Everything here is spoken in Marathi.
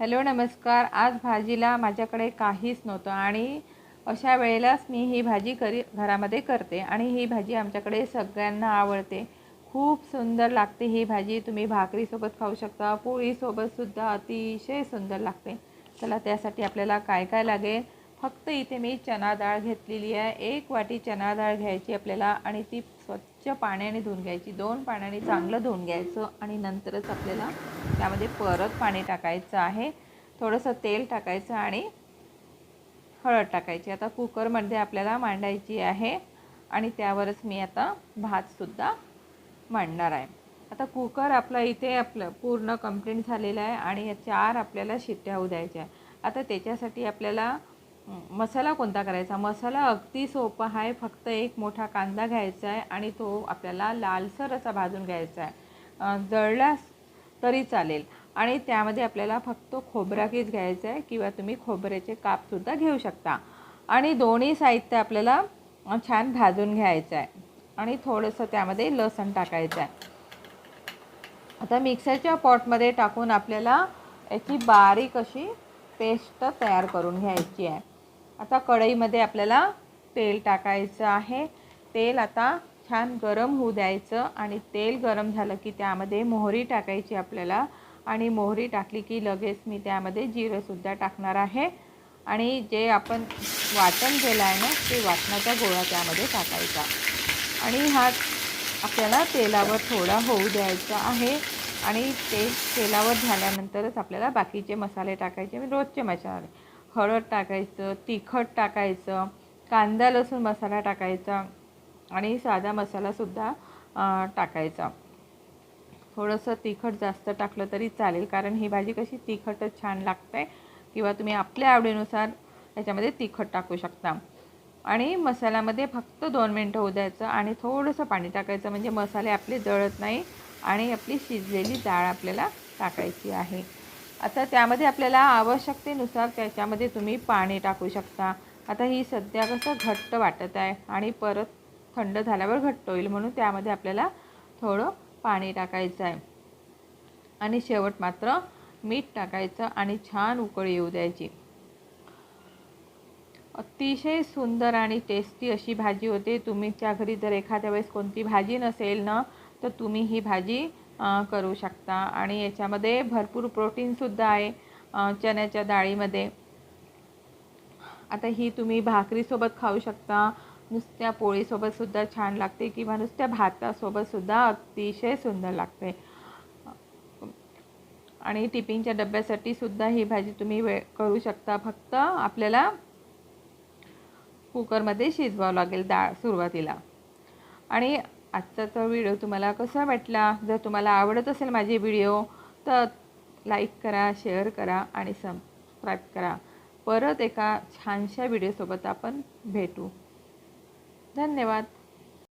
हॅलो नमस्कार. आज भाजीला माझ्याकडे काहीच नव्हतं आणि अशा वेळेलाच मी ही भाजी करी घरामध्ये करते आणि ही भाजी आमच्याकडे सगळ्यांना आवडते. खूप सुंदर लागते ही भाजी. तुम्ही भाकरीसोबत खाऊ शकता पोळीसोबतसुद्धा अतिशय सुंदर लागते. चला त्यासाठी आपल्याला काय काय लागेल? फक्त इथे मी चना डाळ घेतलेली आहे. एक वाटी चना डाळ घ्यायची आपल्याला आणि ती स्वच्छ पाण्याने धुवून घ्यायची. दोन पाण्याने चांगलं धुवून घ्यायचं आणि नंतरच आपल्याला त्यामध्ये परत पाणी टाकायचं आहे. थोडंसं तेल टाकायचं आणि हळद टाकायची. आता कुकरमध्ये आपल्याला मांडायची आहे आणि त्यावरच मी आता भातसुद्धा मांडणार आहे. आता कुकर आपला इथे आपलं पूर्ण कंप्लीट झालेलं आहे आणि या चार आपल्याला शिट्ट्या होऊ द्यायच्या आहे आता त्याच्यासाठी आपल्याला मसाला कोणता करायचा? मसाला अगदी सोपा आहे. फक्त एक मोठा कांदा घ्यायचा आहे आणि तो आपल्याला लालसर असा भाजून घ्यायचा आहे. जळल्यास तरी चालेल. आणि त्यामध्ये आपल्याला फक्त खोबरा कीच घ्यायचा आहे किंवा तुम्ही खोबऱ्याचे कापसुद्धा घेऊ शकता. आणि दोन्ही साहित्य आपल्याला छान भाजून घ्यायचं आहे. आणि थोडंसं त्यामध्ये लसण टाकायचं आहे. आता मिक्सरच्या पॉटमध्ये टाकून आपल्याला याची बारीक अशी पेस्ट तयार करून घ्यायची आहे. आता कढईमध्ये आपल्याला तेल टाकायचं आहे. तेल आता छान गरम होऊ द्यायचं आणि तेल गरम झालं की त्यामध्ये मोहरी टाकायची आपल्याला. आणि मोहरी टाकली की लगेच मी त्यामध्ये जिरंसुद्धा टाकणार आहे. आणि जे आपण वाटण केलं आहे ना ते वाटणाचा गोळा त्यामध्ये टाकायचा. आणि हा आपल्याला तेलावर थोडा होऊ द्यायचा आहे. आणि ते तेलावर झाल्यानंतरच आपल्याला बाकीचे मसाले टाकायचे म्हणजे रोजचे मसाले. हळद टाकायचं तिखट टाकायचं कांदा लसूण मसाला टाकायचा आणि साधा मसालासुद्धा टाकायचा. थोडंसं तिखट जास्त टाकलं तरी चालेल कारण ही भाजी कशी तिखटच छान लागते किंवा तुम्ही आपल्या आवडीनुसार याच्यामध्ये तिखट टाकू शकता. आणि मसाल्यामध्ये फक्त दोन मिनटं होऊ द्यायचं आणि थोडंसं पाणी टाकायचं म्हणजे मसाले आपले जळत नाही आणि आपली शिजलेली डाळ आपल्याला टाकायची आहे. आता त्यामध्ये आपल्याला आवश्यकतेनुसार त्याच्यामध्ये तुम्ही पाणी टाकू शकता. आता ही सध्या कसं घट्ट वाटत आहे आणि परत थंड झाल्यावर घट्ट होईल म्हणून त्यामध्ये आपल्याला थोडं पाणी टाकायचं आहे. आणि शेवट मात्र मीठ टाकायचं आणि छान उकळी येऊ द्यायची. अतिशय सुंदर आणि टेस्टी अशी भाजी होते. तुमच्या घरी जर एखाद्या वेळेस कोणती भाजी नसेल ना तर तुम्ही ही भाजी करू शकता. आणि याच्यामध्ये भरपूर प्रोटीनसुद्धा आहे चण्याच्या डाळीमध्ये. आता ही तुम्ही भाकरीसोबत खाऊ शकता नुसत्या पोळीसोबतसुद्धा छान लागते किंवा नुसत्या भातासोबतसुद्धा अतिशय सुंदर लागते. आणि टिफिनच्या डब्यासाठी सुद्धा ही भाजी तुम्ही वे करू शकता. फक्त आपल्याला कुकरमध्ये शिजवावं लागेल डाळ सुरुवातीला. आणि आजचा तो व्हिडिओ तुम्हाला कसा वाटला? जर तुम्हाला आवडत असेल माझे व्हिडिओ तर लाईक करा शेअर करा आणि सबस्क्राईब करा. परत एका छानशा व्हिडिओसोबत आपण भेटू. धन्यवाद